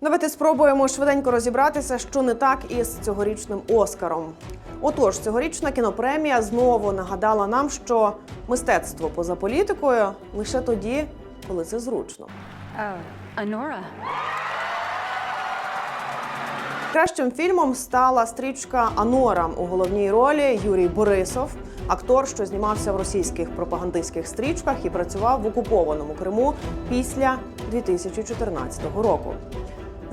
Давайте спробуємо швиденько розібратися, що не так із цьогорічним Оскаром. Отож, цьогорічна кінопремія знову нагадала нам, що мистецтво поза політикою лише тоді, коли це зручно. Oh, Honora. Кращим фільмом стала стрічка Анора у головній ролі Юрій Борисов, актор, що знімався в російських пропагандистських стрічках і працював в окупованому Криму після 2014 року.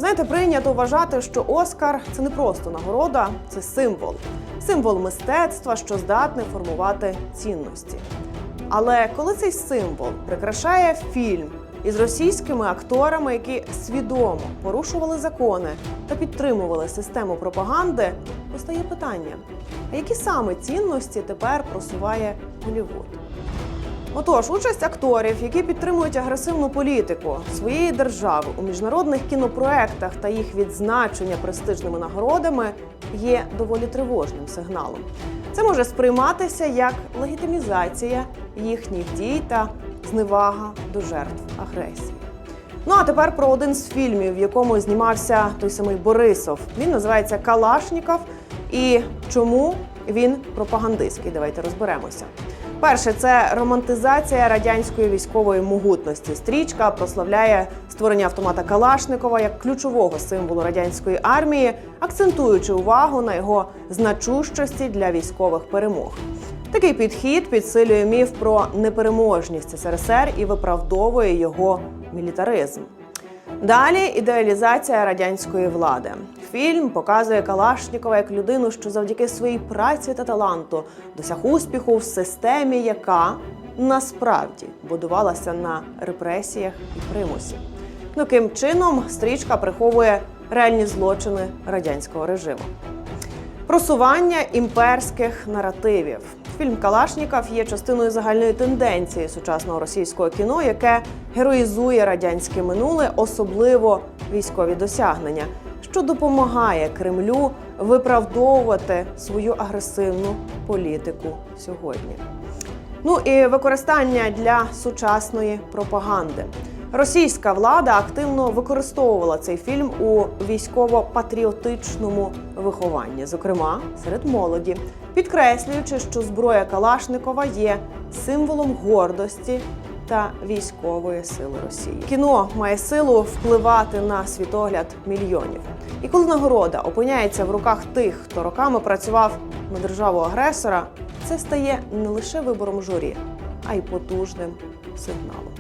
Знаєте, прийнято вважати, що Оскар це не просто нагорода, це символ, символ мистецтва, що здатний формувати цінності. Але коли цей символ прикрашає фільм із російськими акторами, які свідомо порушували закони та підтримували систему пропаганди, постає питання: а які саме цінності тепер просуває Голівуд? Отож, участь акторів, які підтримують агресивну політику своєї держави у міжнародних кінопроектах та їх відзначення престижними нагородами, є доволі тривожним сигналом. Це може сприйматися як легітимізація їхніх дій та зневага до жертв агресії. Ну а тепер про один з фільмів, в якому знімався той самий Борисов. Він називається Калашніков. І чому він пропагандистський? Давайте розберемося. Перше, це романтизація радянської військової могутності. Стрічка прославляє створення автомата Калашникова як ключового символу радянської армії, акцентуючи увагу на його значущості для військових перемог. Такий підхід підсилює міф про непереможність СРСР і виправдовує його мілітаризм. Далі ідеалізація радянської влади. Фільм показує Калашнікова як людину, що завдяки своїй праці та таланту досяг успіху в системі, яка насправді будувалася на репресіях і примусі. Ну, Таким чином стрічка приховує реальні злочини радянського режиму. Просування імперських наративів. Фільм Калашніков є частиною загальної тенденції сучасного російського кіно, яке героїзує радянське минуле, особливо військові досягнення, що допомагає Кремлю виправдовувати свою агресивну політику сьогодні. Ну і використання для сучасної пропаганди. Російська влада активно використовувала цей фільм у військово-патріотичному вихованні, зокрема серед молоді, підкреслюючи, що зброя Калашникова є символом гордості та військової сили Росії. Кіно має силу впливати на світогляд мільйонів. І коли нагорода опиняється в руках тих, хто роками працював на державу агресора, це стає не лише вибором журі, а й потужним сигналом.